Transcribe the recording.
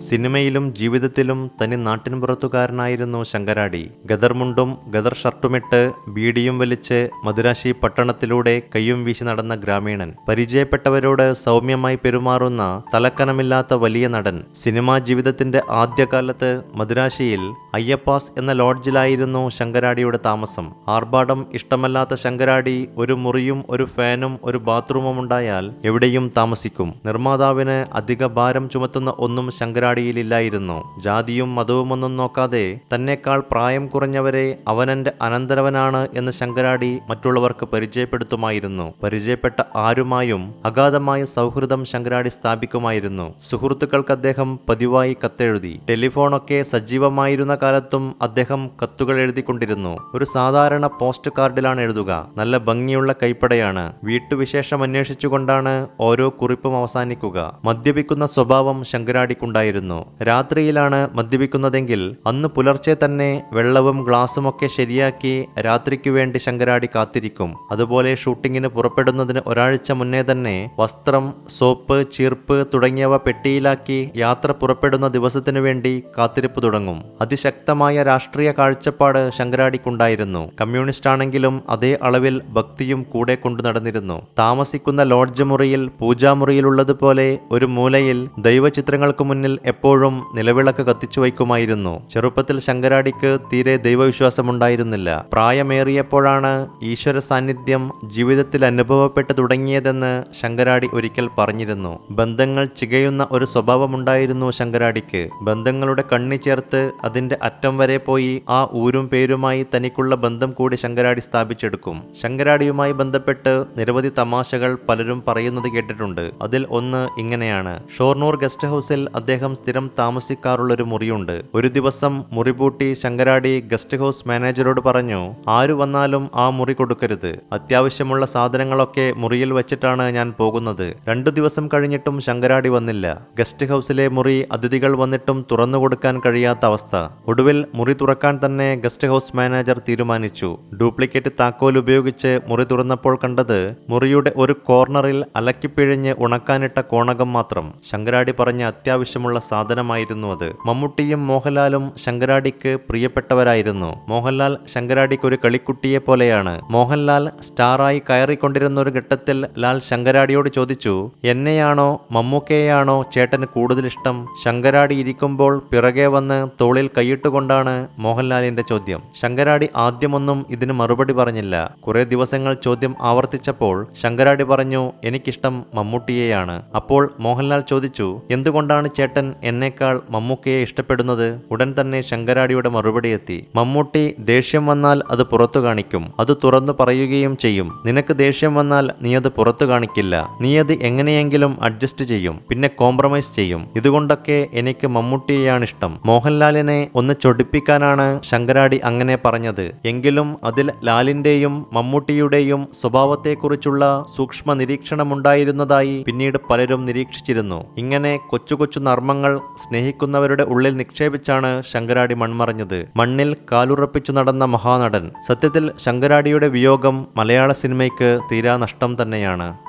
സിനിമയിലും ജീവിതത്തിലും തനി നാട്ടിൻപുറത്തുകാരനായിരുന്നു ശങ്കരാടി. ഗദർമുണ്ടും ഗദർ ഷർട്ടുമിട്ട് ബീഡിയും വലിച്ച് മദുരാശി പട്ടണത്തിലൂടെ കയ്യും വീശി നടന്ന ഗ്രാമീണൻ. പരിചയപ്പെട്ടവരോട് സൗമ്യമായി പെരുമാറുന്ന തലക്കനമില്ലാത്ത വലിയ നടൻ. സിനിമാ ജീവിതത്തിന്റെ ആദ്യകാലത്ത് മദുരാശിയിൽ അയ്യപ്പാസ് എന്ന ലോഡ്ജിലായിരുന്നു ശങ്കരാടിയുടെ താമസം. ആർഭാടം ഇഷ്ടമല്ലാത്ത ശങ്കരാടി ഒരു മുറിയും ഒരു ഫാനും ഒരു ബാത്റൂമും ഉണ്ടായാൽ എവിടെയും താമസിക്കും. നിർമ്മാതാവിന് അധിക ഭാരം ചുമത്തുന്ന ഒന്നും ശങ്കരാടിയിലില്ലായിരുന്നു ജാതിയും മതവുമൊന്നും നോക്കാതെ തന്നെക്കാൾ പ്രായം കുറഞ്ഞവരെ അവനെന്റെ അനന്തരവനാണ് എന്ന് ശങ്കരാടി മറ്റുള്ളവർക്ക് പരിചയപ്പെടുത്തുമായിരുന്നു. പരിചയപ്പെട്ട ആരുമായും അഗാധമായ സൗഹൃദം ശങ്കരാടി സ്ഥാപിക്കുമായിരുന്നു. സുഹൃത്തുക്കൾക്ക് അദ്ദേഹം പതിവായി കത്തെഴുതി. ടെലിഫോണൊക്കെ സജീവമായിരുന്ന കാലത്തും അദ്ദേഹം കത്തുകൾ എഴുതിക്കൊണ്ടിരുന്നു. ഒരു സാധാരണ പോസ്റ്റ് കാർഡിലാണ് എഴുതുക. നല്ല ഭംഗിയുള്ള കൈപ്പടയാണ്. വീട്ടുവിശേഷം അന്വേഷിച്ചുകൊണ്ടാണ് ഓരോ കുറിപ്പും അവസാനിക്കുക. മദ്യപിക്കുന്ന സ്വഭാവം ശങ്കരാടിക്കുണ്ടായിരുന്നു. രാത്രിയിലാണ് മദ്യപിക്കുന്നതെങ്കിൽ അന്ന് പുലർച്ചെ തന്നെ വെള്ളവും ഗ്ലാസുമൊക്കെ ശരിയാക്കി രാത്രിക്കു വേണ്ടി ശങ്കരാടി കാത്തിരിക്കും. അതുപോലെ ഷൂട്ടിങ്ങിന് പുറപ്പെടുന്നതിന് ഒരാഴ്ച മുന്നേ തന്നെ വസ്ത്രം സോപ്പ് ചീർപ്പ് തുടങ്ങിയവ പെട്ടിയിലാക്കി യാത്ര പുറപ്പെടുന്ന ദിവസത്തിനു വേണ്ടി കാത്തിരിപ്പ് തുടങ്ങും. അതിശക്തമായ രാഷ്ട്രീയ കാഴ്ചപ്പാട് ശങ്കരാടിക്കുണ്ടായിരുന്നു. കമ്മ്യൂണിസ്റ്റ് ആണെങ്കിലും അതേ അളവിൽ ഭക്തിയും കൂടെ കൊണ്ടു നടന്നിരുന്നു. താമസിക്കുന്ന ലോഡ്ജ് മുറിയിൽ പൂജാമുറിയിലുള്ളതുപോലെ ഒരു മൂലയിൽ ദൈവചിത്രങ്ങൾക്ക് മുന്നിൽ എപ്പോഴും നിലവിളക്ക് കത്തിച്ചു വയ്ക്കുമായിരുന്നു. ചെറുപ്പത്തിൽ ശങ്കരാടിക്ക് തീരെ ദൈവവിശ്വാസമുണ്ടായിരുന്നില്ല. പ്രായമേറിയപ്പോഴാണ് ഈശ്വര സാന്നിധ്യം ജീവിതത്തിൽ അനുഭവപ്പെട്ടു തുടങ്ങിയതെന്ന് ശങ്കരാടി ഒരിക്കൽ പറഞ്ഞിരുന്നു. ബന്ധങ്ങൾ ചികയുന്ന ഒരു സ്വഭാവമുണ്ടായിരുന്നു ശങ്കരാടിക്ക്. ബന്ധങ്ങളുടെ കണ്ണി ചേർത്ത് അതിന്റെ അറ്റം വരെ പോയി ആ ഊരും പേരുമായി തനിക്കുള്ള ബന്ധം കൂടി ശങ്കരാടി സ്ഥാപിച്ചെടുക്കും. ശങ്കരാടിയുമായി ബന്ധപ്പെട്ട് നിരവധി തമാശകൾ പലരും പറയുന്നത് കേട്ടിട്ടുണ്ട്. അതിൽ ഒന്ന് ഇങ്ങനെയാണ്. ഷോർണൂർ ഗസ്റ്റ് ഹൗസിൽ അദ്ദേഹം സ്ഥിരം താമസിക്കാറുള്ളൊരു മുറിയുണ്ട്. ഒരു ദിവസം മുറി പൂട്ടി ശങ്കരാടി ഗസ്റ്റ് ഹൗസ് മാനേജരോട് പറഞ്ഞു ആരു വന്നാലും ആ മുറി കൊടുക്കരുത്. അത്യാവശ്യമുള്ള സാധനങ്ങളൊക്കെ മുറിയിൽ വെച്ചിട്ടാണ് ഞാൻ പോകുന്നത്. രണ്ടു ദിവസം കഴിഞ്ഞിട്ടും ശങ്കരാടി വന്നില്ല. ഗസ്റ്റ് ഹൗസിലെ മുറി അതിഥികൾ വന്നിട്ടും തുറന്നു കൊടുക്കാൻ കഴിയാത്ത അവസ്ഥ. ഒടുവിൽ മുറി തുറക്കാൻ തന്നെ ഗസ്റ്റ് ഹൗസ് മാനേജർ തീരുമാനിച്ചു. ഡ്യൂപ്ലിക്കേറ്റ് താക്കോൽ ഉപയോഗിച്ച് മുറി തുറന്നപ്പോൾ കണ്ടത് മുറിയുടെ ഒരു കോർണറിൽ അലക്കിപ്പിഴിഞ്ഞ് ഉണക്കാനിട്ട കോണകം മാത്രം. ശങ്കരാടി പറഞ്ഞ അത്യാവശ്യമുള്ള സാധനമായിരുന്നു അത്. മമ്മൂട്ടിയും മോഹൻലാലും ശങ്കരാടിക്ക് പ്രിയപ്പെട്ടവരായിരുന്നു. മോഹൻലാൽ ശങ്കരാടിക്ക് ഒരു കളിക്കുട്ടിയെ പോലെയാണ്. മോഹൻലാൽ സ്റ്റാറായി കയറിക്കൊണ്ടിരുന്ന ഒരു ഘട്ടത്തിൽ ലാൽ ശങ്കരാടിയോട് ചോദിച്ചു എന്നെയാണോ മമ്മൂക്കയെയാണോ ചേട്ടന് കൂടുതൽ ഇഷ്ടം ശങ്കരാടി ഇരിക്കുമ്പോൾ പിറകെ വന്ന് തോളിൽ കൈയിട്ടുകൊണ്ടാണ് മോഹൻലാലിന്റെ ചോദ്യം. ശങ്കരാടി ആദ്യമൊന്നും ഇതിന് മറുപടി പറഞ്ഞില്ല. കുറെ ദിവസങ്ങൾ ചോദ്യം ആവർത്തിച്ചപ്പോൾ ശങ്കരാടി പറഞ്ഞു എനിക്കിഷ്ടം മമ്മൂട്ടിയെയാണ്. അപ്പോൾ മോഹൻലാൽ ചോദിച്ചു എന്തുകൊണ്ടാണ് ചേട്ടൻ എന്നേക്കാൾ മമ്മൂക്കയെ ഇഷ്ടപ്പെടുന്നത് ഉടൻ തന്നെ ശങ്കരാടിയുടെ മറുപടി എത്തി. മമ്മൂട്ടി ദേഷ്യം വന്നാൽ അത് പുറത്തു കാണിക്കും. അത് തുറന്നു പറയുകയും ചെയ്യും. നിനക്ക് ദേഷ്യം വന്നാൽ നീ അത് പുറത്തു കാണിക്കില്ല. നീ അത് എങ്ങനെയെങ്കിലും അഡ്ജസ്റ്റ് ചെയ്യും. പിന്നെ കോംപ്രമൈസ് ചെയ്യും. ഇതുകൊണ്ടൊക്കെ എനിക്ക് മമ്മൂട്ടിയെയാണ് ഇഷ്ടം മോഹൻലാലിനെ ഒന്ന് ചൊടിപ്പിക്കാനാണ് ശങ്കരാടി അങ്ങനെ പറഞ്ഞത്. എങ്കിലും അതിൽ ലാലിന്റെയും മമ്മൂട്ടിയുടെയും സ്വഭാവത്തെക്കുറിച്ചുള്ള സൂക്ഷ്മ നിരീക്ഷണമുണ്ടായിരുന്നതായി പിന്നീട് പലരും നിരീക്ഷിച്ചിരുന്നു. ഇങ്ങനെ കൊച്ചു കൊച്ചു നർമ്മങ്ങൾ സ്നേഹിക്കുന്നവരുടെ ഉള്ളിൽ നിക്ഷേപിച്ചാണ് ശങ്കരാടി മൺമറഞ്ഞത്. മണ്ണിൽ കാലുറപ്പിച്ചു നടന്ന മഹാനടൻ. സത്യത്തിൽ ശങ്കരാടിയുടെ വിയോഗം മലയാള സിനിമയ്ക്ക് തീരാ നഷ്ടം തന്നെയാണ്.